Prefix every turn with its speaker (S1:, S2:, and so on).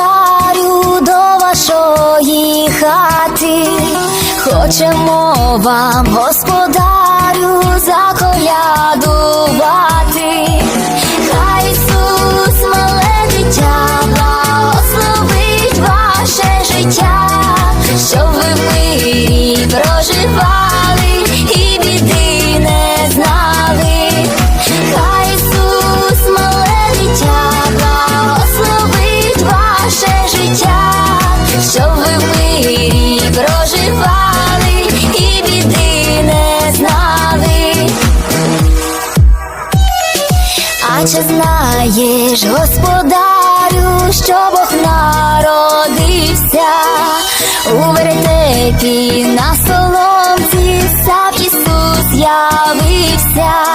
S1: царю до вашої хати, хочемо вам, господарю, заколядувати, хай Ісус, мале дитя, благословить ваше життя. А чи знаєш, господарю, що Бог народився у вертепі на соломці, сам Ісус явився.